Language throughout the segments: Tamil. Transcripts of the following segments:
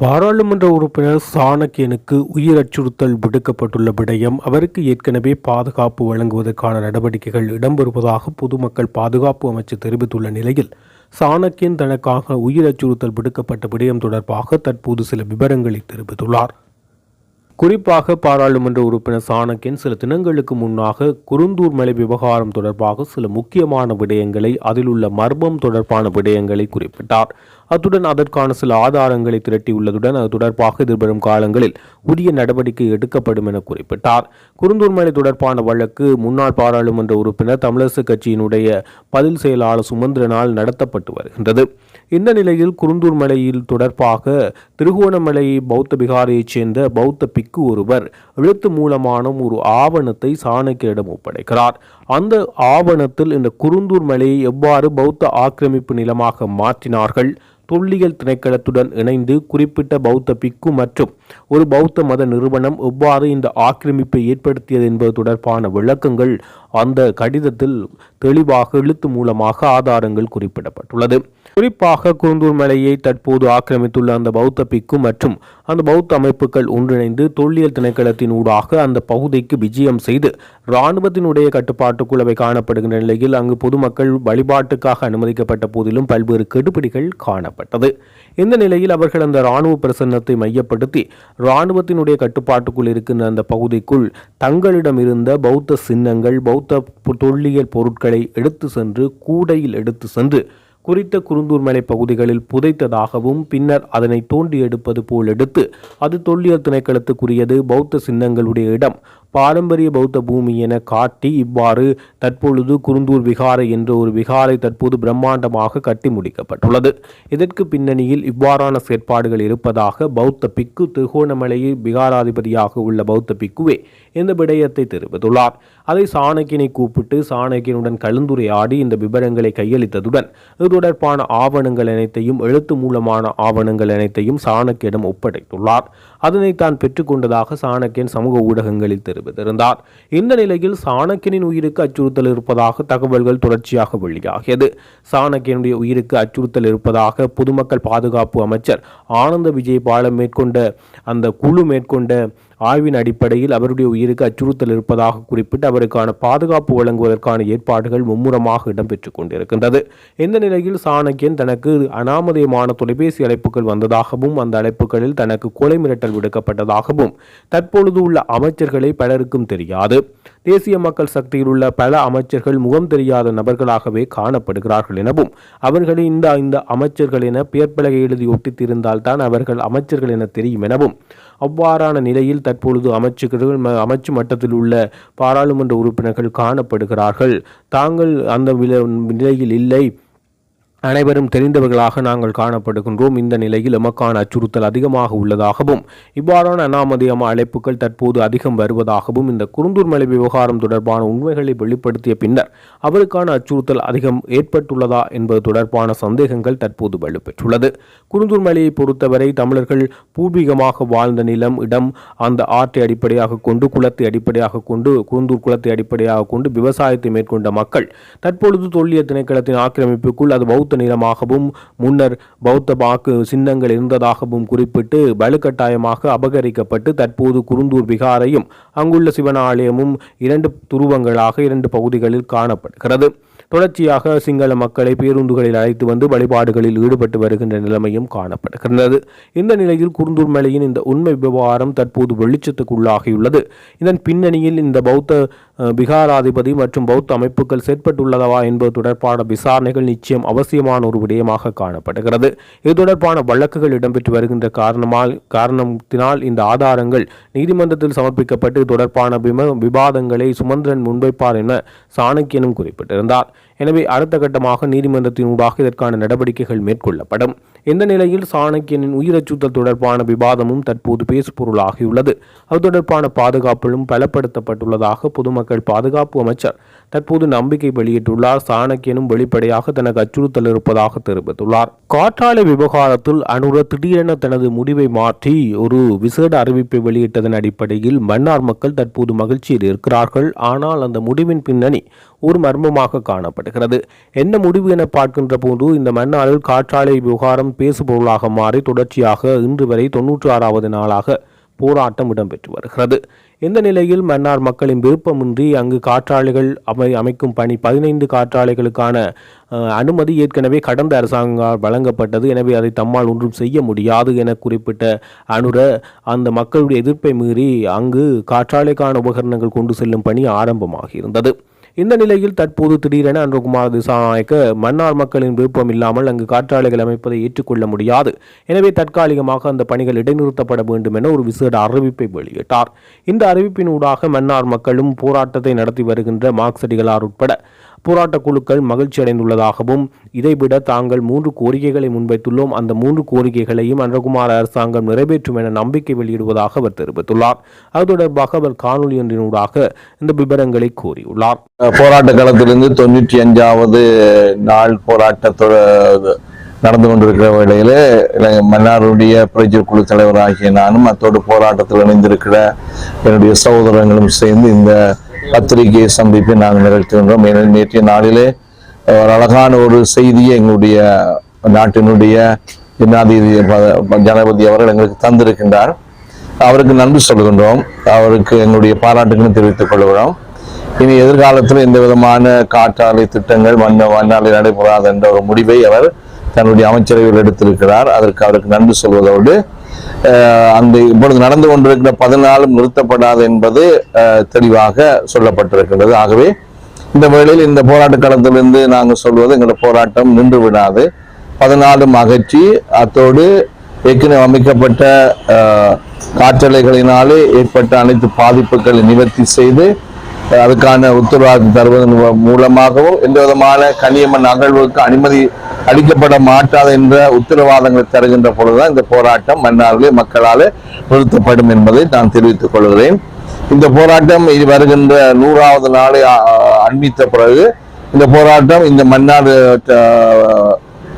பாராளுமன்ற உறுப்பினர் சாணக்கியனுக்கு உயிர் அச்சுறுத்தல் விடுக்கப்பட்டுள்ள விடயம் அவருக்கு ஏற்கனவே பாதுகாப்பு வழங்குவதற்கான நடவடிக்கைகள் இடம்பெறுவதாக பொதுமக்கள் பாதுகாப்பு அமைச்சு தெரிவித்துள்ள நிலையில் சாணக்கியன் தனக்காக உயிர் அச்சுறுத்தல் விடுக்கப்பட்ட விடயம் தொடர்பாக தற்போது சில விவரங்களை தெரிவித்துள்ளார். குறிப்பாக பாராளுமன்ற உறுப்பினர் சாணக்கியன் சில தினங்களுக்கு முன்னாக குருந்தூர் மலை விவகாரம் தொடர்பாக சில முக்கியமான விடயங்களை அதில் உள்ள மர்மம் தொடர்பான விடயங்களை குறிப்பிட்டார். அத்துடன் அதற்கான சில ஆதாரங்களை திரட்டியுள்ளதுடன் அது தொடர்பாக எதிர்வரும் காலங்களில் உரிய நடவடிக்கை எடுக்கப்படும் என குறிப்பிட்டார். குருந்தூர் மலை தொடர்பான வழக்கு முன்னாள் பாராளுமன்ற உறுப்பினர் தமிழரசு கட்சியினுடைய பதில் செயலாளர் சுமந்திரனால் நடத்தப்பட்டு வருகின்றது. இந்த நிலையில் குருந்தூர் மலையில் தொடர்பாக திருகோணமலை பௌத்த பிகாரையைச் சேர்ந்த பௌத்த பிக்கு ஒருவர் எழுத்து மூலமான ஒரு ஆவணத்தை சாணக்கியரிடம் ஒப்படைக்கிறார். அந்த ஆவணத்தில் இந்த குருந்தூர் மலையை எவ்வாறு பௌத்த ஆக்கிரமிப்பு நிலமாக மாற்றினார்கள்? தொல்லியல் திணைக்களத்துடன் இணைந்து குறிப்பிட்ட பௌத்த பிக்கு மற்றும் ஒரு பௌத்த மத நிறுவனம் எவ்வாறு இந்த ஆக்கிரமிப்பை ஏற்படுத்தியது என்பது தொடர்பான விளக்கங்கள் அந்த கடிதத்தில் தெளிவாக எழுத்து மூலமாக ஆதாரங்கள் குறிப்பிடப்பட்டுள்ளது. குறிப்பாக குருந்தூர் மலையை தற்போது ஆக்கிரமித்துள்ள அந்த பௌத்த பிக்கு மற்றும் அந்த பௌத்த அமைப்புகள் ஒன்றிணைந்து தொல்லியல் திணைக்களத்தின் ஊடாக அந்த பகுதிக்கு விஜயம் செய்து இராணுவத்தினுடைய கட்டுப்பாட்டுக்குள் அவை காணப்படுகின்ற நிலையில் அங்கு பொதுமக்கள் வழிபாட்டுக்காக அனுமதிக்கப்பட்ட போதிலும் பல்வேறு கெடுபிடிகள் காணப்பட்டது. இந்த நிலையில் அவர்கள் அந்த இராணுவ பிரசன்னத்தை மையப்படுத்தி இராணுவத்தினுடைய கட்டுப்பாட்டுக்குள் இருக்கின்ற அந்த பகுதிக்குள் தங்களிடம் இருந்த பௌத்த சின்னங்கள் பௌத்த தொல்லியல் பொருட்களை எடுத்து சென்று கூடையில் எடுத்து சென்று குறித்த குருந்தூர் மலை பகுதிகளில் புதைத்ததாகவும் பின்னர் அதனை தோண்டி எடுப்பது போல் எடுத்து அது தொல்லியல் திணைக்களத்துக்குரியது பௌத்த சின்னங்களுடைய இடம். பாரம்பரிய பௌத்த பூமி என காட்டி இவ்வாறு தற்பொழுது குருந்தூர் விகாரை என்ற ஒரு விகாரை தற்போது பிரம்மாண்டமாக கட்டி முடிக்கப்பட்டுள்ளது. இதற்கு பின்னணியில் இவ்வாறான செயற்பாடுகள் இருப்பதாக பௌத்த பிக்கு திருகோணமலையில் விகாராதிபதியாக உள்ள பௌத்த பிக்குவே இந்த விடயத்தை தெரிவித்துள்ளார். அதை சாணக்கியனை கூப்பிட்டு சாணக்கியனுடன் கலந்துரையாடி இந்த விவரங்களை கையளித்ததுடன் இது தொடர்பான ஆவணங்கள் அனைத்தையும் எழுத்து மூலமான ஆவணங்கள் அனைத்தையும் சாணக்கியிடம் ஒப்படைத்துள்ளார். அதனை தான் பெற்றுக்கொண்டதாக சாணக்கியன் சமூக ஊடகங்களில் தெரிவித்திருந்தார். இந்த நிலையில் சாணக்கியனின் உயிருக்கு அச்சுறுத்தல் இருப்பதாக தகவல்கள் தொடர்ச்சியாக வெளியாகியது. சாணக்கியனுடைய உயிருக்கு அச்சுறுத்தல் இருப்பதாக பொதுமக்கள் பாதுகாப்பு அமைச்சர் ஆனந்த விஜயபாலம் மேற்கொண்ட அந்த குழு மேற்கொண்ட ஆய்வின் அடிப்படையில் அவருடைய உயிருக்கு அச்சுறுத்தல் இருப்பதாக குறிப்பிட்டு அவருக்கான பாதுகாப்பு வழங்குவதற்கான ஏற்பாடுகள் மும்முரமாக இடம்பெற்றுக் கொண்டிருக்கின்றது. இந்த நிலையில் சாணக்கியன் தனக்கு அனாமதயமான தொலைபேசி அழைப்புகள் வந்ததாகவும் அந்த அழைப்புகளில் தனக்கு கொலை மிரட்டல் விடுக்கப்பட்டதாகவும் தற்பொழுது உள்ள அமைச்சர்களை பலருக்கும் தெரியாது. தேசிய மக்கள் சக்தியில் உள்ள பல அமைச்சர்கள் முகம் தெரியாத நபர்களாகவே காணப்படுகிறார்கள் எனவும் அவர்களை இந்த இந்த அமைச்சர்கள் என பெயர் பலகை எழுதி ஒட்டித்திருந்தால்தான் அவர்கள் அமைச்சர்கள் என தெரியும் எனவும் அவ்வாறான நிலையில் தற்பொழுது அமைச்சர்கள் அமைச்சு மட்டத்தில் உள்ள பாராளுமன்ற உறுப்பினர்கள் காணப்படுகிறார்கள். தாங்கள் அந்த நிலையில் இல்லை. அனைவரும் தெரிந்தவர்களாக நாங்கள் காணப்படுகின்றோம். இந்த நிலையில் எமக்கான அச்சுறுத்தல் அதிகமாக உள்ளதாகவும் இவ்வாறான அனாமதியம அழைப்புகள் தற்போது அதிகம் வருவதாகவும் இந்த குருந்தூர் மலை விவகாரம் தொடர்பான உண்மைகளை வெளிப்படுத்திய பின்னர் அவருக்கான அச்சுறுத்தல் அதிகம் ஏற்பட்டுள்ளதா என்பது தொடர்பான சந்தேகங்கள் தற்போது வலுப்பெற்றுள்ளது. குருந்தூர் மலையை பொறுத்தவரை தமிழர்கள் பூர்வீகமாக வாழ்ந்த நிலம் இடம் அந்த ஆற்றை அடிப்படையாக கொண்டு குளத்தை அடிப்படையாக கொண்டு குருந்தூர் குளத்தை அடிப்படையாக கொண்டு விவசாயத்தை மேற்கொண்ட மக்கள் தற்பொழுது தொல்லிய திணைக்களத்தின் ஆக்கிரமிப்புக்குள் அது பௌத்த நிலமாகவும் முன்னர் பௌத்த வாக்கு சின்னங்கள் இருந்ததாகவும் குறிப்பிட்டு வலுக்கட்டாயமாக அபகரிக்கப்பட்டு தற்போது குருந்தூர் விகாரையும் அங்குள்ள சிவன் ஆலயமும் இரண்டு துருவங்களாக இரண்டு பகுதிகளில் காணப்படுகிறது. தொடர்ச்சியாக சிங்கள மக்களை பேருந்துகளில் அழைத்து வந்து வழிபாடுகளில் ஈடுபட்டு வருகின்ற நிலைமையும் காணப்படுகின்றது. இந்த நிலையில் குருந்தூர் மலையின் இந்த உண்மை விவகாரம் தற்போது வெளிச்சத்துக்குள்ளாகியுள்ளது. இதன் பின்னணியில் இந்த பௌத்த பிகாராதிபதி மற்றும் பௌத்த அமைப்புகள் செயற்பட்டுள்ளதவா என்பது தொடர்பான விசாரணைகள் நிச்சயம் அவசியமான ஒரு விடயமாக காணப்படுகிறது. இது தொடர்பான வழக்குகள் இடம்பெற்று வருகின்ற காரணமால் காரணத்தினால் இந்த ஆதாரங்கள் நீதிமன்றத்தில் சமர்ப்பிக்கப்பட்டு தொடர்பான விம விவாதங்களை சுமந்திரன் முன்வைப்பார் என சாணக்கியனும் குறிப்பிட்டிருந்தார். எனவே அடுத்த கட்டமாக நீதிமன்றத்தினூடாக இதற்கான நடவடிக்கைகள் மேற்கொள்ளப்படும். இந்த நிலையில் சாணக்கியனின் உயிரச்சுத்தல் தொடர்பான விவாதமும் தற்போது பேசுபொருளாகியுள்ளது. அது தொடர்பான பாதுகாப்பிலும் பலப்படுத்தப்பட்டுள்ளதாக பொதுமக்கள் பாதுகாப்பு அமைச்சர் தற்போது நம்பிக்கை வெளியிட்டுள்ளார். சாணக்கியனும் வெளிப்படையாக தனக்கு அச்சுறுத்தல் இருப்பதாக தெரிவித்துள்ளார். காற்றாலை விவகாரத்தில் அனுர திடீரென தனது முடிவை மாற்றி ஒரு விசேட அறிவிப்பை வெளியிட்டதன் அடிப்படையில் மன்னார் மக்கள் தற்போது மகிழ்ச்சியில் இருக்கிறார்கள். ஆனால் அந்த முடிவின் பின்னணி ஒரு மர்மமாக காணப்படுகிறது. என்ன முடிவு என பார்க்கின்ற போது இந்த மன்னாரில் காற்றாலை விவகாரம் பேசுபொருளாக மாறி தொடர்ச்சியாக இன்று வரை தொன்னூற்றி ஆறாவது நாளாக போராட்டம் இடம்பெற்று வருகிறது. இந்த நிலையில் மன்னார் மக்களின் விருப்பமின்றி அங்கு காற்றாலைகள் அமை அமைக்கும் பணி பதினைந்து காற்றாலைகளுக்கான அனுமதி ஏற்கனவே கடந்த அரசாங்கம் வழங்கப்பட்டது. எனவே அதை தம்மால் ஒன்றும் செய்ய முடியாது என குறிப்பிட்ட அனுர அந்த மக்களுடைய எதிர்ப்பை மீறி அங்கு காற்றாலைக்கான உபகரணங்கள் கொண்டு செல்லும் பணி ஆரம்பமாகி இருந்தது இந்த நிலையில் தற்போது திடீரென அன்றகுமார் திசாநாயக்க மன்னார் மக்களின் விருப்பம் இல்லாமல் அங்கு காற்றாலைகள் அமைப்பதை ஏற்றுக்கொள்ள முடியாது. எனவே தற்காலிகமாக அந்த பணிகள் இடைநிறுத்தப்பட வேண்டும் என ஒரு விசேட அறிவிப்பை வெளியிட்டார். இந்த அறிவிப்பின் ஊடாக மன்னார் மக்களும் போராட்டத்தை நடத்தி வருகின்ற மார்க்சடிகளார் உட்பட போராட்ட குழுக்கள் மகிழ்ச்சி அடைந்துள்ளதாகவும் இதைவிட தாங்கள் மூன்று கோரிக்கைகளை முன்வைத்துள்ளோம். அந்த மூன்று கோரிக்கைகளையும் அன்றகுமார் அரசாங்கம் நிறைவேற்றும் என நம்பிக்கை வெளியிடுவதாக அவர் தெரிவித்துள்ளார். அது தொடர்பாக அவர் காணொலி ஒன்றினூடாக இந்த விவரங்களை கூறியுள்ளார். போராட்ட காலத்திலிருந்து தொண்ணூற்றி அஞ்சாவது நாள் போராட்டத்தோட நடந்து கொண்டிருக்கிற வேளையில் மன்னாருடைய பிரஜர் குழு தலைவராகிய நானும் அத்தோடு போராட்டத்தில் இணைந்திருக்கிற என்னுடைய சகோதரங்களும் சேர்ந்து இந்த பத்திரிகையை சந்திப்பை நாங்கள் நிகழ்த்துகின்றோம். ஏனெனில் நேற்றைய நாளிலே ஒரு அழகான ஒரு செய்தியை எங்களுடைய நாட்டினுடைய ஜனாதிபதி ஜனாதிபதி அவர்கள் எங்களுக்கு தந்திருக்கின்றார். அவருக்கு நன்றி சொல்கின்றோம். அவருக்கு எங்களுடைய பாராட்டுகளும் தெரிவித்துக் கொள்கிறோம். இனி எதிர்காலத்தில் எந்த விதமான காற்றாலை திட்டங்கள் மண்ண மண்ணாலை நடைபெறாது என்ற ஒரு முடிவை அவர் தன்னுடைய அமைச்சரவையில் எடுத்திருக்கிறார். அதற்கு அவருக்கு நன்றி சொல்வதோடு அந்த இப்பொழுது நடந்து கொண்டிருக்கிற பதினாலும் நிறுத்தப்படாது என்பது தெளிவாக சொல்லப்பட்டிருக்கின்றது. ஆகவே இந்த வேளையில் இந்த போராட்ட களத்திலிருந்து நாங்கள் சொல்வது எங்களோட போராட்டம் நின்று விடாது. பதினாலும் அகற்றி அத்தோடு ஏற்கனவே அமைக்கப்பட்ட காற்றலைகளினாலே ஏற்பட்ட அனைத்து பாதிப்புகளை நிவர்த்தி செய்து அதுக்கான உத்தரவாதம் தருவதன் மூலமாகவும் எந்த விதமான கனியமன் அகழ்வுக்கு அனுமதி அளிக்கப்பட மாட்டாது என்ற உத்தரவாதங்களை தருகின்ற பொழுதுதான் இந்த போராட்டம் மன்னாரிலே மக்களால் நிறுத்தப்படும் என்பதை நான் தெரிவித்துக் கொள்கிறேன். இந்த போராட்டம் இது வருகின்ற நூறாவது நாளை அண்மித்த பிறகு இந்த போராட்டம் இந்த மன்னார்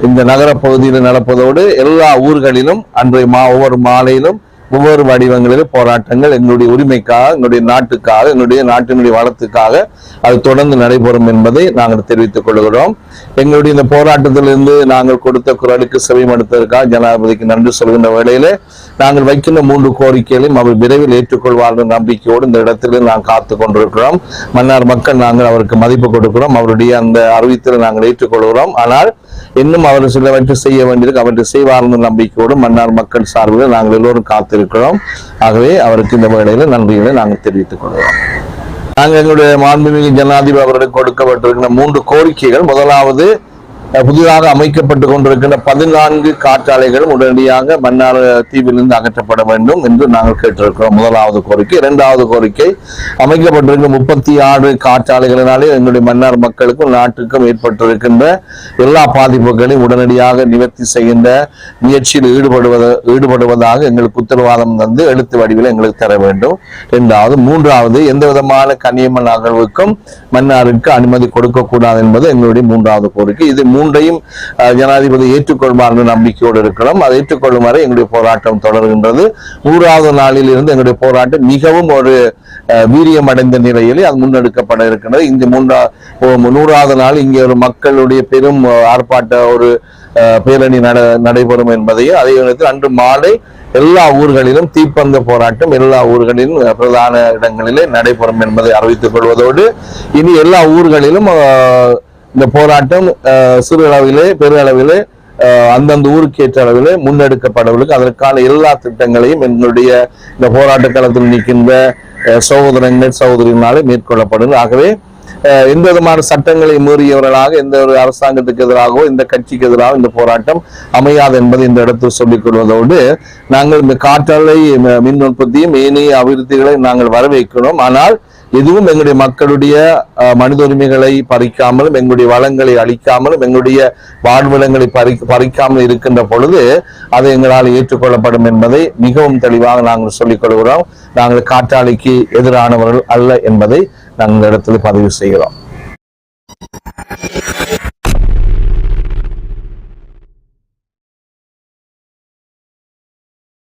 இந்த நகர பகுதியில் நடப்பதோடு எல்லா ஊர்களிலும் அன்றைய மா ஒவ்வொரு மாலையிலும் ஒவ்வொரு வடிவங்களிலும் போராட்டங்கள் எங்களுடைய உரிமைக்காக எங்களுடைய நாட்டுக்காக எங்களுடைய நாட்டினுடைய வளத்துக்காக அது தொடர்ந்து நடைபெறும் என்பதை நாங்கள் தெரிவித்துக் கொள்கிறோம். எங்களுடைய இந்த போராட்டத்திலிருந்து நாங்கள் கொடுத்த குரலுக்கு செவிமடுத்ததற்காக ஜனாதிபதிக்கு நன்றி சொல்கின்ற வேளையிலே நாங்கள் வைக்கின்ற மூன்று கோரிக்கைகளையும் அவர் விரைவில் ஏற்றுக்கொள்வார்கள் நம்பிக்கையோடு இந்த இடத்திலே நாங்கள் காத்து கொண்டிருக்கிறோம். மன்னார் மக்கள் நாங்கள் அவருக்கு மதிப்பு கொடுக்கிறோம். அவருடைய அந்த அறிவித்தலை நாங்கள் ஏற்றுக்கொள்கிறோம். ஆனால் இன்னும் அவர் சிலவற்றை செய்ய வேண்டியிருக்கு. அவற்றை செய்வார் என்ற நம்பிக்கையோடு மன்னார் மக்கள் சார்பில் நாங்கள் எல்லோரும் காத்திருக்கிறோம். ஆகவே அவருக்கு இந்த வேளையில நன்றிகளை நாங்கள் தெரிவித்துக் கொள்கிறோம். நாங்கள் எங்களுடைய மாண்புமிகு ஜனாதிபதி அவர்களுக்கு கொடுக்கப்பட்டிருக்கிற மூன்று கோரிக்கைகள். முதலாவது புதிதாக அமைக்கப்பட்டு கொண்டிருக்கின்ற பதினான்கு காற்றாலைகளும் உடனடியாக மன்னார் தீவிலிருந்து அகற்றப்பட வேண்டும் என்று நாங்கள் கேட்டிருக்கிறோம். முதலாவது கோரிக்கை. இரண்டாவது கோரிக்கை அமைக்கப்பட்டிருக்கிற முப்பத்தி ஆறு காற்றாலைகளினாலே எங்களுடைய மன்னார் மக்களுக்கும் நாட்டுக்கும் ஏற்பட்டிருக்கின்ற எல்லா பாதிப்புகளையும் உடனடியாக நிவர்த்தி செய்கின்ற முயற்சியில் ஈடுபடுவத ஈடுபடுவதாக எங்களுக்கு உத்தரவாதம் தந்து எழுத்து வடிவில் எங்களுக்கு தர வேண்டும். இரண்டாவது மூன்றாவது எந்த விதமான கனியம்மன் அகழ்வுக்கும் மன்னாருக்கு அனுமதி கொடுக்கக்கூடாது என்பது எங்களுடைய மூன்றாவது கோரிக்கை. இது மூன்றையும் ஜனாதிபதி ஏற்றுக்கொள்வார் என்ற நம்பிக்கையோடு இருக்கிறோம் அதை ஏற்றுக்கொள்ளும் வரை எங்களுடைய போராட்டம் தொடர்கின்றது. நூறாவது நாளில் இருந்து எங்களுடைய போராட்டம் மிகவும் ஒரு வீரியம் அடைந்த நிலையிலே அது முன்னெடுக்கப்பட இருக்கின்றது. இந்த மூன்றா நூறாவது நாள் இங்கே ஒரு மக்களுடைய பெரும் ஆர்ப்பாட்ட ஒரு பேரணி நட நடைபெறும் என்பதையும் அதே நேரத்தில் அன்று மாலை எல்லா ஊர்களிலும் தீப்பந்த போராட்டம் எல்லா ஊர்களிலும் பிரதான இடங்களிலே நடைபெறும் என்பதை அறிவித்துக் கொள்வதோடு இனி எல்லா ஊர்களிலும் இந்த போராட்டம் சிறு அளவிலே பெரிய அளவிலே அந்தந்த ஊருக்கு ஏற்ற அளவிலே முன்னெடுக்கப்படவில்லை அதற்கான எல்லா திட்டங்களையும் எங்களுடைய இந்த போராட்ட களத்தில் நிற்கின்ற சகோதரங்கள் சகோதரினாலே மேற்கொள்ளப்படும் ஆகவே எந்த விதமான சட்டங்களை மீறியவர்களாக எந்த ஒரு அரசாங்கத்துக்கு எதிராகவோ இந்த கட்சிக்கு எதிராக இந்த போராட்டம் அமையாது என்பதை இந்த இடத்தில் சொல்லிக் கொள்வதோடு நாங்கள் இந்த காற்றலை மின் உற்பத்தியும் ஏனைய அபிவிருத்திகளை நாங்கள் வரவேற்கிறோம். ஆனால் எதுவும் எங்களுடைய மக்களுடைய அஹ், மனித உரிமைகளை பறிக்காமலும் எங்களுடைய வளங்களை அழிக்காமலும் எங்களுடைய வாழ்விடங்களை பறி பறிக்காமல் இருக்கின்ற பொழுது அது எங்களால் ஏற்றுக்கொள்ளப்படும் என்பதை மிகவும் தெளிவாக நாங்கள் சொல்லிக் கொள்கிறோம். நாங்கள் காற்றாலைக்கு எதிரானவர்கள் அல்ல என்பதை நாங்கள் இடத்துல பதிவு செய்கிறோம்.